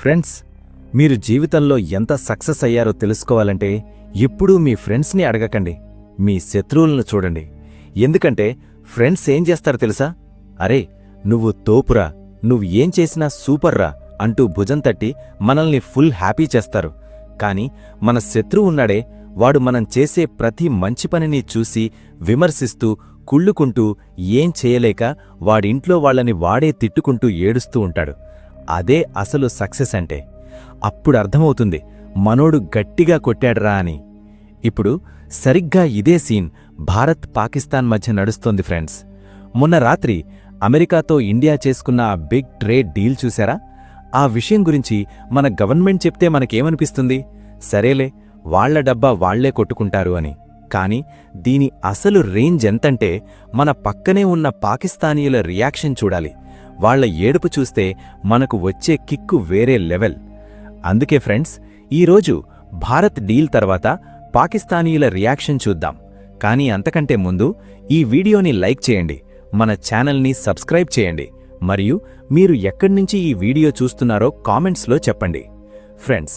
Friends మీరు జీవితంలో ఎంత సక్సెస్ అయ్యారో తెలుసుకోవాలంటే ఎప్పుడూ మీ ఫ్రెండ్స్ని అడగకండి. మీ శత్రువులను చూడండి. ఎందుకంటే ఫ్రెండ్స్ ఏం చేస్తారు తెలుసా? అరే నువ్వు తోపురా నువ్వు ఏం చేసినా సూపర్రా అంటూ భుజం తట్టి మనల్ని ఫుల్ హ్యాపీ చేస్తారు. కాని మన శత్రువు ఉన్నాడే వాడు మనం చేసే ప్రతి మంచి పనిని చూసి విమర్శిస్తూ కుళ్ళుకుంటూ ఏం చేయలేక వాడింట్లో వాళ్ళని వాడే తిట్టుకుంటూ ఏడుస్తూ ఉంటాడు. అదే అసలు సక్సెస్ అంటే. అప్పుడు అర్థమవుతుంది మనోడు గట్టిగా కొట్టాడ్రా అని. ఇప్పుడు సరిగ్గా ఇదే సీన్ భారత్ పాకిస్తాన్ మధ్య నడుస్తోంది ఫ్రెండ్స్. మొన్న రాత్రి అమెరికాతో ఇండియా చేసుకున్న ఆ బిగ్ ట్రేడ్ డీల్ చూశారా? ఆ విషయం గురించి మన గవర్నమెంట్ చెప్తే మనకేమనిపిస్తుంది? సరేలే వాళ్ళ డబ్బా వాళ్ళే కొట్టుకుంటారు అని. కాని దీని అసలు రేంజ్ ఎంతంటే మన పక్కనే ఉన్న పాకిస్తానీయుల రియాక్షన్ చూడాలి. వాళ్ళ ఏడుపు చూస్తే మనకు వచ్చే కిక్కు వేరే లెవెల్. అందుకే ఫ్రెండ్స్ ఈరోజు భారత్ డీల్ తర్వాత పాకిస్తానీయుల రియాక్షన్ చూద్దాం. కానీ అంతకంటే ముందు ఈ వీడియోని లైక్ చేయండి మన ఛానల్ని సబ్స్క్రైబ్ చేయండి మరియు మీరు ఎక్కడ్నుంచి ఈ వీడియో చూస్తున్నారో కామెంట్స్లో చెప్పండి. ఫ్రెండ్స్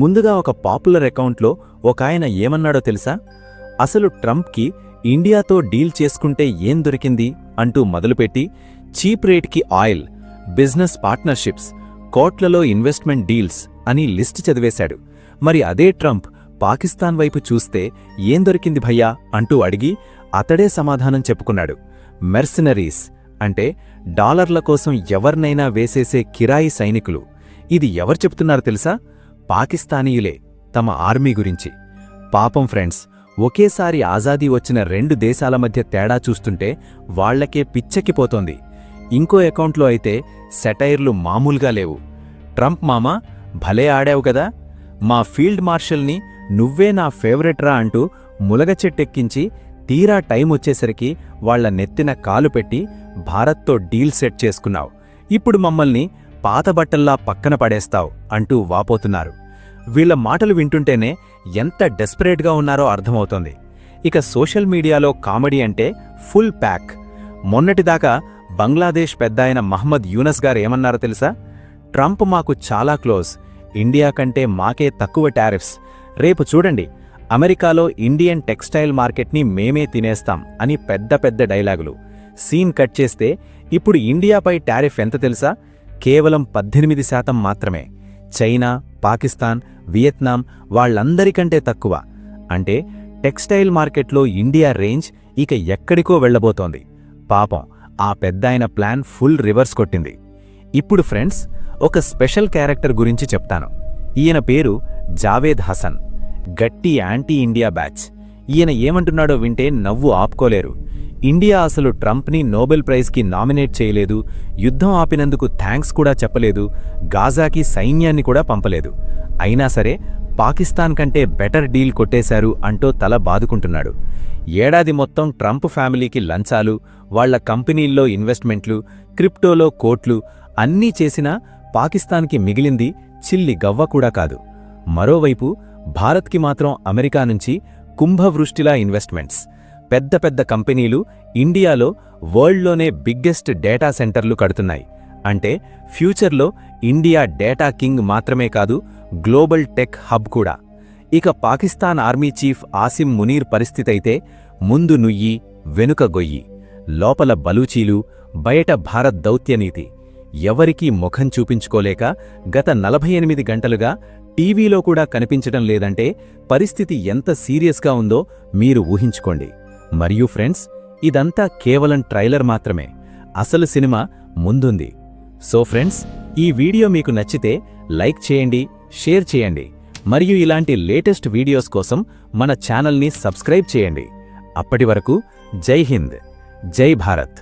ముందుగా ఒక పాపులర్ అకౌంట్లో ఒక ఆయన ఏమన్నాడో తెలుసా? అసలు ట్రంప్కి ఇండియాతో డీల్ చేసుకుంటే ఏం దొరికింది అంటూ మొదలుపెట్టి చీప్ రేట్కి ఆయిల్ బిజినెస్ పార్ట్నర్షిప్స్ కోట్లలో ఇన్వెస్ట్మెంట్ డీల్స్ అని లిస్ట్ చదివేశాడు. మరి అదే ట్రంప్ పాకిస్తాన్ వైపు చూస్తే ఏం దొరికింది భయ్యా అంటూ అడిగి అతడే సమాధానం చెప్పుకున్నాడు. మెర్సినరీస్ అంటే డాలర్ల కోసం ఎవర్నైనా వేసేసే కిరాయి సైనికులు. ఇది ఎవరు చెప్తున్నారు తెలుసా? పాకిస్తానీయులే తమ ఆర్మీ గురించి. పాపం ఫ్రెండ్స్ ఒకేసారి ఆజాదీ వచ్చిన రెండు దేశాల మధ్య తేడా చూస్తుంటే వాళ్ళకే పిచ్చెక్కిపోతోంది. ఇంకో అకౌంట్లో అయితే సెటైర్లు మామూలుగా లేవు. ట్రంప్ మామా భలే ఆడావు కదా. మా ఫీల్డ్ మార్షల్ని నువ్వే నా ఫేవరెట్రా అంటూ ములగ చెట్టెక్కించి తీరా టైం వచ్చేసరికి వాళ్ళ నెత్తిన కాలు పెట్టి భారత్తో డీల్ సెట్ చేసుకున్నావు. ఇప్పుడు మమ్మల్ని పాతబట్టల్లా పక్కన పడేస్తావు అంటూ వాపోతున్నారు. వీళ్ళ మాటలు వింటుంటేనే ఎంత డెస్పరేట్గా ఉన్నారో అర్థమవుతోంది. ఇక సోషల్ మీడియాలో కామెడీ అంటే ఫుల్ ప్యాక్. మొన్నటిదాకా బంగ్లాదేశ్ పెద్దాయన మహమ్మద్ యూనస్ గారు ఏమన్నారో తెలుసా? ట్రంప్ మాకు చాలా క్లోజ్ ఇండియా కంటే మాకే తక్కువ టారిఫ్స్. రేపు చూడండి అమెరికాలో ఇండియన్ టెక్స్టైల్ మార్కెట్ని మేమే తినేస్తాం అని పెద్ద పెద్ద డైలాగులు. సీన్ కట్ చేస్తే ఇప్పుడు ఇండియాపై టారిఫ్ ఎంత తెలుసా? కేవలం పద్దెనిమిది శాతం మాత్రమే. చైనా పాకిస్తాన్ వియత్నాం వాళ్ళందరికంటే తక్కువ. అంటే టెక్స్టైల్ మార్కెట్లో ఇండియా రేంజ్ ఇక ఎక్కడికో వెళ్ళబోతోంది పాపం ఆ పెద్దాయన ప్లాన్ ఫుల్ రివర్స్ కొట్టింది. ఇప్పుడు ఫ్రెండ్స్ ఒక స్పెషల్ క్యారెక్టర్ గురించి చెప్తాను. ఈయన పేరు జావేద్ హసన్. గట్టి యాంటీ ఇండియా బ్యాచ్. ఈయన ఏమంటున్నాడో వింటే నవ్వు ఆపుకోలేరు. ఇండియా అసలు ట్రంప్ని నోబెల్ ప్రైజ్కి నామినేట్ చేయలేదు యుద్ధం ఆపినందుకు థ్యాంక్స్ కూడా చెప్పలేదు గాజాకి సైన్యాన్ని కూడా పంపలేదు. అయినా సరే పాకిస్తాన్ కంటే బెటర్ డీల్ కొట్టేశారు అంటూ తల బాదుకుంటున్నాడు. ఏడాది మొత్తం ట్రంప్ ఫ్యామిలీకి లంచాలు వాళ్ళ కంపెనీల్లో ఇన్వెస్ట్మెంట్లు క్రిప్టోలో కోట్లు అన్నీ చేసినా పాకిస్తాన్కి మిగిలింది చిల్లి గవ్వ కూడా కాదు. మరోవైపు భారత్కి మాత్రం అమెరికా నుంచి కుంభవృష్టిలా ఇన్వెస్ట్మెంట్స్. పెద్ద పెద్ద కంపెనీలు ఇండియాలో వరల్డ్లోనే బిగ్గెస్ట్ డేటా సెంటర్లు కడుతున్నాయి. అంటే ఫ్యూచర్లో ఇండియా డేటా కింగ్ మాత్రమే కాదు గ్లోబల్ టెక్ హబ్ కూడా. ఇక పాకిస్తాన్ ఆర్మీ చీఫ్ ఆసిం మునీర్ పరిస్థితైతే ముందు నుయ్యి వెనుక గొయ్యి. లోపల బలూచీలు బయట భారత్ దౌత్యనీతి ఎవరికీ ముఖం చూపించుకోలేక గత నలభై ఎనిమిది గంటలుగా టీవీలో కూడా కనిపించడం లేదంటే పరిస్థితి ఎంత సీరియస్గా ఉందో మీరు ఊహించుకోండి. మరియు ఫ్రెండ్స్ ఇదంతా కేవలం ట్రైలర్ మాత్రమే. అసలు సినిమా ముందుంది. సో ఫ్రెండ్స్ ఈ వీడియో మీకు నచ్చితే లైక్ చేయండి షేర్ చేయండి మరియు ఇలాంటి లేటెస్ట్ వీడియోస్ కోసం మన ఛానల్ని సబ్స్క్రైబ్ చేయండి. అప్పటి వరకు జై హింద్ జై భారత్.